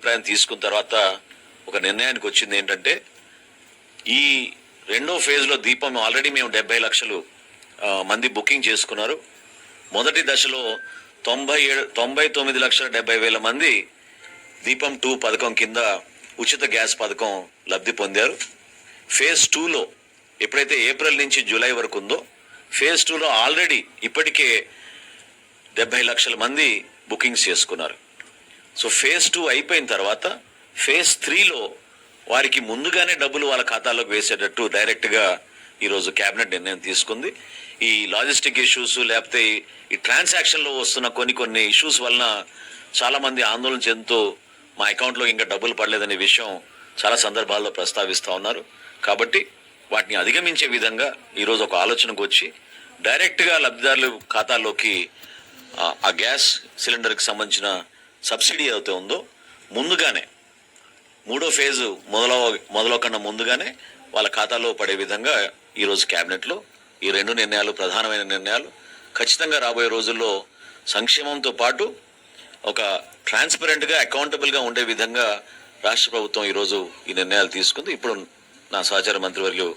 అభిప్రాయం తీసుకున్న తర్వాత ఒక నిర్ణయానికి వచ్చింది ఏంటంటే ఈ రెండో ఫేజ్లో దీపం ఆల్రెడీ మేము డెబ్బై లక్షలు మంది బుకింగ్ చేసుకున్నారు. మొదటి దశలో తొంభై ఏడు తొంభై తొమ్మిది లక్షల డెబ్బై వేల మంది దీపం టూ పథకం కింద ఉచిత గ్యాస్ పథకం లబ్ధి పొందారు. ఫేజ్ టూలో ఎప్పుడైతే ఏప్రిల్ నుంచి జూలై వరకు ఉందో ఫేజ్ టూలో ఆల్రెడీ ఇప్పటికే డెబ్బై లక్షల మంది బుకింగ్స్ చేసుకున్నారు. సో ఫేజ్ టూ అయిపోయిన తర్వాత ఫేజ్ త్రీలో వారికి ముందుగానే డబ్బులు వాళ్ళ ఖాతాలోకి వేసేటట్టు డైరెక్ట్గా ఈరోజు క్యాబినెట్ నిర్ణయం తీసుకుంది. ఈ లాజిస్టిక్ ఇష్యూస్ లేకపోతే ఈ- ట్రాన్సాక్షన్లో వస్తున్న కొన్ని కొన్ని ఇష్యూస్ వలన చాలామంది ఆందోళన చెందుతూ మా అకౌంట్లో ఇంకా డబ్బులు పడలేదనే విషయం చాలా సందర్భాల్లో ప్రస్తావిస్తూ ఉన్నారు. కాబట్టి వాటిని అధిగమించే విధంగా ఈరోజు ఒక ఆలోచనకు వచ్చి డైరెక్ట్గా లబ్ధిదారుల ఖాతాలోకి ఆ గ్యాస్ సిలిండర్కి సంబంధించిన సబ్సిడీ ఏదైతే ఉందో ముందుగానే మూడో ఫేజు మొదలవ మొదలవకుండా ముందుగానే వాళ్ళ ఖాతాలో పడే విధంగా ఈరోజు క్యాబినెట్లో ఈ రెండు నిర్ణయాలు ప్రధానమైన నిర్ణయాలు ఖచ్చితంగా రాబోయే రోజుల్లో సంక్షేమంతో పాటు ఒక ట్రాన్స్పరెంట్గా అకౌంటబుల్గా ఉండే విధంగా రాష్ట్ర ప్రభుత్వం ఈరోజు ఈ నిర్ణయాలు తీసుకుంది. ఇప్పుడు నా సహచార మంత్రివర్యులు